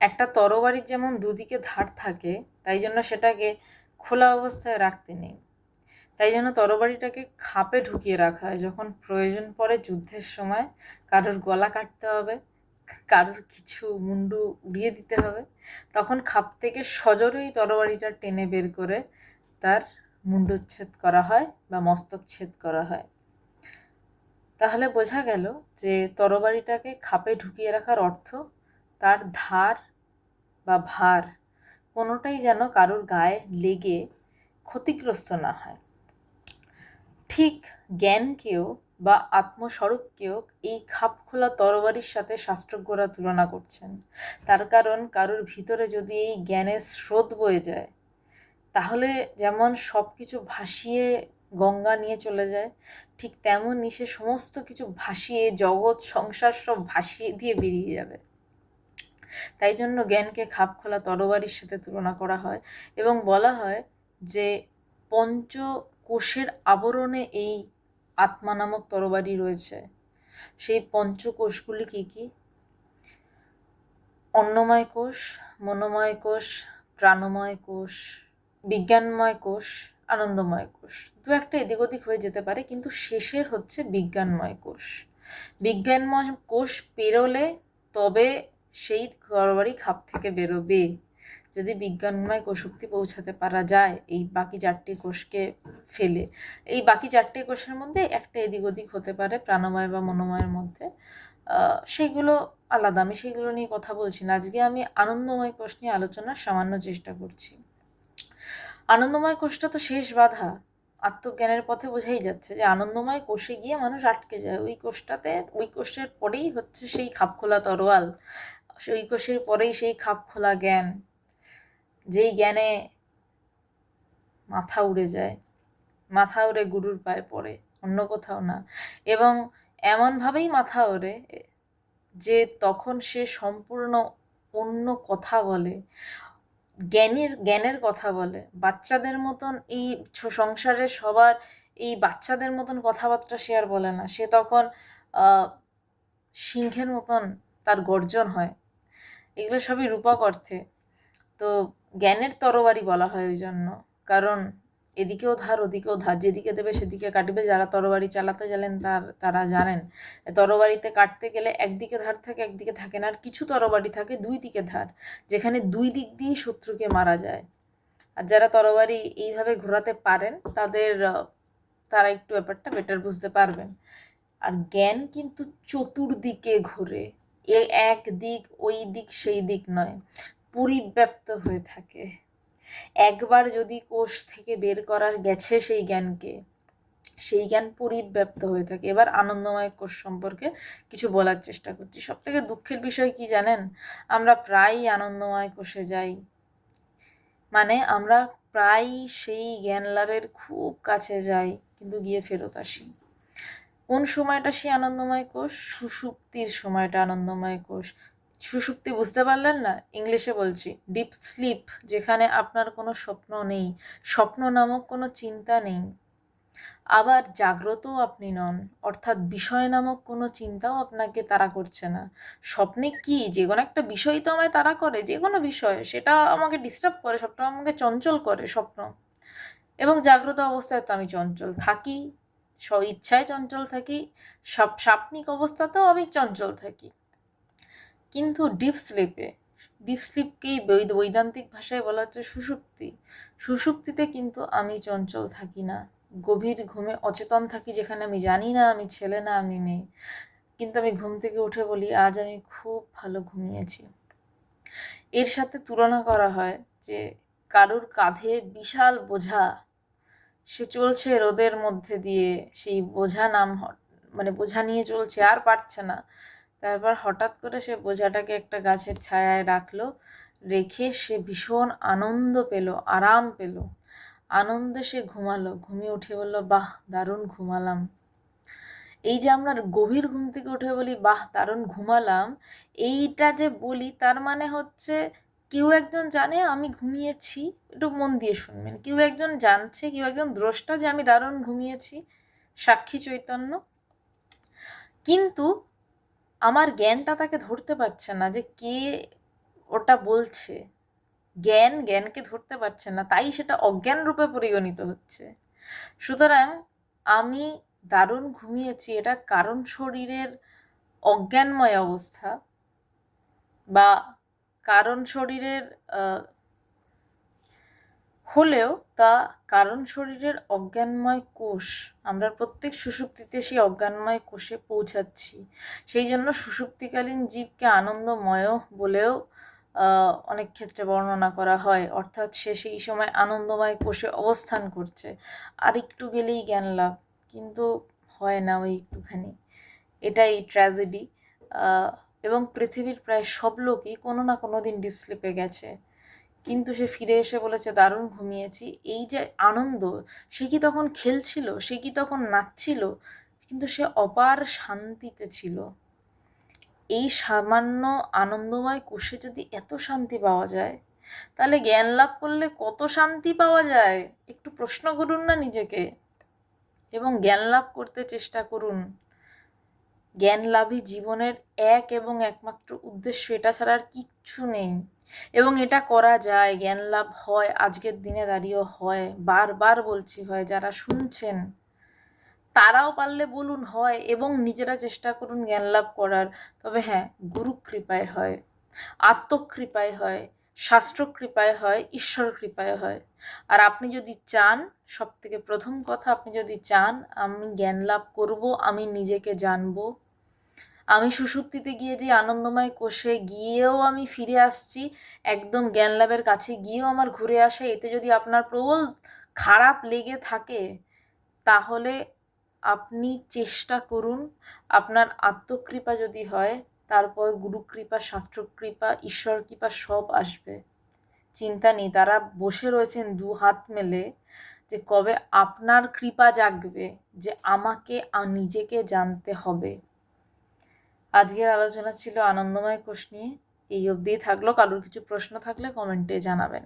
একটা তরবারির যেমন দুদিকে ধার থাকে, তাই জন্য সেটাকে খোলা অবস্থায় রাখতে নেই। তাই জন্য তরবারিটাকে খাপে ঢুকিয়ে রাখা হয়। যখন প্রয়োজন পড়ে যুদ্ধের সময় কারোর গলা কাটতে হবে, কারোর কিছু মুন্ডু উড়িয়ে দিতে হবে, তখন খাপ থেকে সজোরেই তরবারিটা টেনে বের করে তার মুন্ডুচ্ছেদ করা হয় বা মস্তকচ্ছেদ করা হয়। তাহলে বোঝা গেল যে তরবারিটাকে খাপে ঢুকিয়ে রাখার অর্থ তার ধার বা ভার কোনোটাই যেন কারোর গায়ে লেগে ক্ষতিগ্রস্ত না হয়। ঠিক জ্ঞানকেও বা আত্মস্বরূপকেও এই খাপ খোলা তরবারির সাথে শাস্ত্রজ্ঞরা তুলনা করছেন। তার কারণ কারোর ভিতরে যদি এই জ্ঞানের স্রোত বয়ে যায়, তাহলে যেমন সব কিছু ভাসিয়ে গঙ্গা নিয়ে চলে যায়, ঠিক তেমনই সে সমস্ত কিছু ভাসিয়ে জগৎ, সংসার সব ভাসিয়ে দিয়ে বেরিয়ে যাবে। তাই জন্য জ্ঞানকে খাপ খোলা তরবারির সাথে তুলনা করা হয় এবং বলা হয় যে পঞ্চ কোষের আবরণে এই আত্মা নামক তরবারি রয়েছে। সেই পঞ্চকোষগুলি কী কী? অন্নময় কোষ, মনোময় কোষ, প্রাণময় কোষ, বিজ্ঞানময় কোষ, আনন্দময় কোষ। দু একটা এদিক ওদিক হয়ে যেতে পারে, কিন্তু শেষের হচ্ছে বিজ্ঞানময় কোষ। বিজ্ঞানময় কোষ পেরোলে তবে সেই তরবারি খাপ থেকে বেরোবে। যদি বিজ্ঞানময় কোষক্তি পৌঁছাতে পারা যায়, এই বাকি চারটি কোষকে ফেলে। এই বাকি চারটি কোষের মধ্যে একটা এদিক ওদিক হতে পারে প্রাণময় বা মনোময়ের মধ্যে। সেগুলো আলাদা। আমি সেগুলো নিয়ে কথা বলছি না। আজকে আমি আনন্দময় কোষ নিয়ে আলোচনার সামান্য চেষ্টা করছি। আনন্দময় কোষটা তো শেষ বাধা। আত্মজ্ঞানের পথে বোঝাই যাচ্ছে যে আনন্দময় কোষে গিয়ে মানুষ আটকে যায়। ওই কোষটাতে, ওই কোষের পরেই হচ্ছে সেই খাপখোলা তরোয়াল। সেই কোষের পরেই সেই খাপখোলা জ্ঞান, যেই জ্ঞানে মাথা উড়ে যায়, মাথা উড়ে গুরুর পায়ে পড়ে, অন্য কোথাও না। এবং এমনভাবেই মাথা ওড়ে যে তখন সে সম্পূর্ণ অন্য কথা বলে, জ্ঞানের জ্ঞানের কথা বলে। বাচ্চাদের মতন এই সংসারে সবার এই বাচ্চাদের মতন কথাবার্তা সে আর বলে না। সে তখন সিংহের মতন তার গর্জন হয়। এগুলো সবই রূপক অর্থে। তো জ্ঞানের তরবারি বলা হয় ওই জন্য কারণ এদিকেও ধার, ওদিকেও ধার। যেদিকে দেবে সেদিকে কাটবে। যারা তরবারি চালাতে জানেন তার, তারা জানেন। তরবারিতে কাটতে গেলে একদিকে ধার থাকে, একদিকে থাকে না। আর কিছু তরবারি থাকে, দুই দিকে ধার। যেখানে দুই দিক দিয়েই শত্রুকে মারা যায়। আর যারা তরবারি এইভাবে ঘোরাতে পারেন, তাদের, তারা একটু ব্যাপারটা বেটার বুঝতে পারবেন। আর জ্ঞান কিন্তু চতুর্দিকে ঘুরে। এ এক দিক, ওই দিক, সেই দিক নয়, পরিব্যাপ্ত হয়ে থাকে। একবার যদি কোষ থেকে বের করার গেছে সেই জ্ঞানকে, সেই জ্ঞান পরিব্যাপ্ত হয়ে থাকে। এবার আনন্দময় কোষ সম্পর্কে কিছু বলার চেষ্টা করছি। সব থেকে দুঃখের বিষয় কি জানেন? আমরা প্রায়ই আনন্দময় কোষে যাই। মানে আমরা প্রায় সেই জ্ঞান লাভের খুব কাছে যাই, কিন্তু গিয়ে ফেরত আসি। কোন সময়টা সেই আনন্দময় কোষ? সুষুপ্তির সময়টা আনন্দময় কোষ। সুষুপ্তি বুঝতে পারলেন না? ইংলিশে বলছি ডিপ স্লিপ যেখানে আপনার কোনো স্বপ্ন নেই। স্বপ্ন নামক কোনো চিন্তা নেই। আবার জাগ্রতও আপনি নন, অর্থাৎ বিষয় নামক কোনো চিন্তাও আপনাকে তারা করছে না। স্বপ্নে কি? যে কোনো একটা বিষয় তো আমায় তারা করে, যে কোনো বিষয়। সেটা আমাকে ডিস্টার্ব করে স্বপ্ন আমাকে চঞ্চল করে, স্বপ্ন। এবং জাগ্রত অবস্থায় তো আমি চঞ্চল থাকি। ইচ্ছায় চঞ্চল থাকি সব সাপনিক অবস্থাতেও আমি চঞ্চল থাকি। কিন্তু ডিপ স্লিপে ডিপ স্লিপকেই বৈদান্তিক ভাষায় বলা হচ্ছে সুষুপ্তি। সুষুপ্তিতে কিন্তু আমি চঞ্চল থাকি না। গভীর ঘুমে অচেতন থাকি যেখানে আমি জানি না, আমি ছেলে না, আমি মেয়ে। কিন্তু আমি ঘুম থেকে উঠে বলি, আজ আমি খুব ভালো ঘুমিয়েছি। এর সাথে তুলনা করা হয় যে কারুর কাঁধে বিশাল বোঝা সে চলছে রোদের মধ্যে দিয়ে, সেই বোঝা নাম মানে বোঝা নিয়ে চলছে, আর পারছে না। তারপর হঠাৎ করে সে বোঝাটাকে একটা গাছের ছায়ায় রাখল, রেখে সে ভীষণ আনন্দ পেল, আরাম পেল। আনন্দে সে ঘুমালো, ঘুমিয়ে উঠে বলল, বাহ, দারুণ ঘুমালাম। এই যে আমরা গভীর ঘুম থেকে উঠে বলি, বাহ, দারুণ ঘুমালাম। এইটা যে বলি, তার মানে হচ্ছে কেউ একজন জানে আমি ঘুমিয়েছি, একটু মন দিয়ে শুনবেন। কেউ একজন জানছে, কেউ একজন দ্রষ্টা যে আমি দারুণ ঘুমিয়েছি, সাক্ষী চৈতন্য। কিন্তু আমার জ্ঞানটা তাকে ধরতে পারছে না যে কে ওটা বলছে। জ্ঞান জ্ঞানকে ধরতে পারছে না, তাই সেটা অজ্ঞান রূপে পরিগণিত হচ্ছে। সুতরাং আমি দারুণ ঘুমিয়েছি, এটা কারণ শরীরের অজ্ঞানময় অবস্থা বা কারণ শরীরের হলেও তা কারণ শরীরের অজ্ঞানময় কোষ, আমরা প্রত্যেক সুষুপ্তিতে সেই অজ্ঞানময় কোষে পৌঁছাচ্ছি। সেই জন্য সুষুপ্তিকালীন জীবকে আনন্দময় বলেও অনেক ক্ষেত্রে বর্ণনা করা হয়। অর্থাৎ সে সেই সময় আনন্দময় কোষে অবস্থান করছে। আর একটু গেলেই জ্ঞান লাভ, কিন্তু হয় না ওই একটুখানি। এটাই ট্র্যাজেডি এবং পৃথিবীর প্রায় সব লোকই কোনো না কোনো দিন ডিপ স্লিপে গেছে। কিন্তু সে ফিরে এসে বলেছে, দারুণ ঘুমিয়েছি। এই যে আনন্দ, সে কি তখন খেলছিল? সে কি তখন নাচছিল? কিন্তু সে অপার শান্তিতে ছিল। এই সামান্য আনন্দময় কোষে যদি এত শান্তি পাওয়া যায়, তাহলে জ্ঞান লাভ করলে কত শান্তি পাওয়া যায়? একটু প্রশ্ন করুন না নিজেকে। এবং জ্ঞান লাভ করতে চেষ্টা করুন। জ্ঞান লাভই জীবনের এক এবং একমাত্র উদ্দেশ্য, এটা ছাড়া আর কিচ্ছু নেই। এবং এটা করা যায় জ্ঞান লাভ হয়, আজকের দিনে দাঁড়িয়েও হয়, বারবার বলছি হয়, যারা শুনছেন, তারাও পারলে বলুন হয় এবং নিজেরা চেষ্টা করুন জ্ঞান লাভ করার। তবে হ্যাঁ গুরু কৃপায় হয়, আত্মকৃপায় হয় শাস্ত্র কৃপায় হয় ঈশ্বর কৃপায় হয়। আর আপনি যদি চান সব থেকে প্রথম কথা, আপনি যদি চান, আমি জ্ঞান লাভ করব, আমি নিজেকে জানব আমি সুষুপ্তিতে গিয়ে যে আনন্দময় কোষে গিয়েও আমি ফিরে আসছি, একদম জ্ঞান লাভের কাছে গিয়েও আমার ঘুরে আসে, এতে যদি আপনার প্রবল খারাপ লেগে থাকে, তাহলে আপনি চেষ্টা করুন, আপনার আত্মকৃপা যদি হয়, তারপর গুরুকৃপা, শাস্ত্রকৃপা ঈশ্বর কৃপা সব আসবে। চিন্তা নেই, তারা বসে রয়েছেন দু হাত মেলে যে কবে আপনার কৃপা জাগবে, যে আমাকে নিজেকে জানতে হবে। আজকের আলোচনা ছিল আনন্দময় কোষ নিয়ে। এই অবধিই থাকল। কারোর কিছু প্রশ্ন থাকলে কমেন্টে জানাবেন।